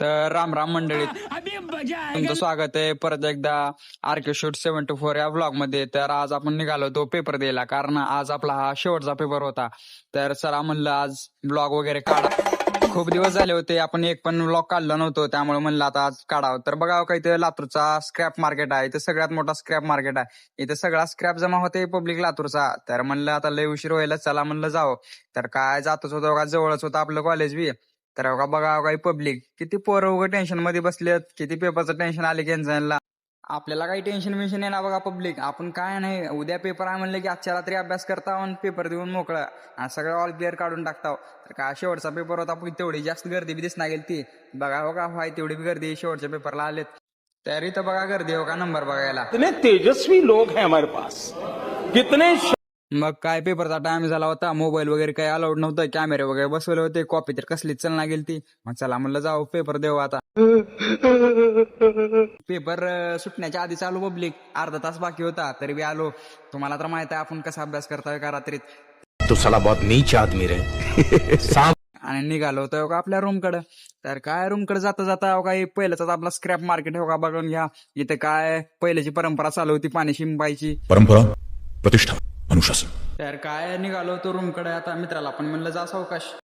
तर राम राम मंडळी. तुमचं स्वागत आहे. परत एकदा RK shoot seven two four या ब्लॉगमध्ये. तर आज आपण निघालो तो पेपर द्यायला. कारण आज आपला हा शेवटचा पेपर होता. तर चला म्हणलं आज ब्लॉग वगैरे काढा. खूप दिवस झाले होते. आपण एक पण ब्लॉग काढला नव्हतो. त्यामुळे म्हणलं आता आज काढावं. तर बघा काही ते लातूरचा स्क्रॅप मार्केट आहे. इथं सगळ्यात मोठा स्क्रॅप मार्केट आहे. इथं सगळा स्क्रॅप जमा होते पब्लिक लातूरचा. तर म्हणलं आता लय उशीर व्हायला. चला म्हणलं जावं. तर काय जातच होतं. बघा जवळच होतं आपलं कॉलेज बी. तर बघा बघा काही पब्लिक किती पोरं उघड टेन्शनमध्ये बसलेत. किती पेपरचं टेन्शन आले त्यांना आपल्याला काही टेन्शन मेन्शन आहे ना बघा पब्लिक आपण काय नाही उद्या पेपर आहे म्हणलं की आजच्या रात्री अभ्यास करता आणि पेपर देऊन मोकळा. आणि सगळं ऑल क्लिअर काढून टाकता तर काय शेवटचा पेपर होता पण तेवढी जास्त गर्दी बी दिसणार गेली ती. बघा हो बघा व्हाय तेवढी बी गर्दी शेवटच्या पेपरला आलेत. तयारी तर बघा गर्दी हो का नंबर बघायला. तेजस्वी लोक आहे हमारे पास. कितने मग काय पेपरचा टाइम झाला होता मोबाईल वगैरे काही अलाउड नव्हतं कॅमेरे वगैरे बसवले होते कॉपी तर कसलीच चलना गेली ती मग चला म्हणलं जाऊ पेपर देऊ आता. पेपर अं, सुटण्याच्या आधी चालू पब्लिक अर्धा तास बाकी होता तरी बी आलो. तुम्हाला तर माहीत आहे आपण कसा अभ्यास करतोय का रात्रीत. तो साला बहुत नीच आदमी रे. आणि निघालो होतो हो का आपल्या रूमकडे. तर काय रूमकडे जाता जाता हो काही पहिल्याच आपला स्क्रॅप मार्केट हो का बघून घ्या. इथे काय पहिल्याची परंपरा चालू होती पाणी शिंपायची. परंपरा? प्रतिष्ठा. अनुशासन. तर काय निघालो तो रूमकडे? आता मित्राला पण म्हणलं जा सावकाश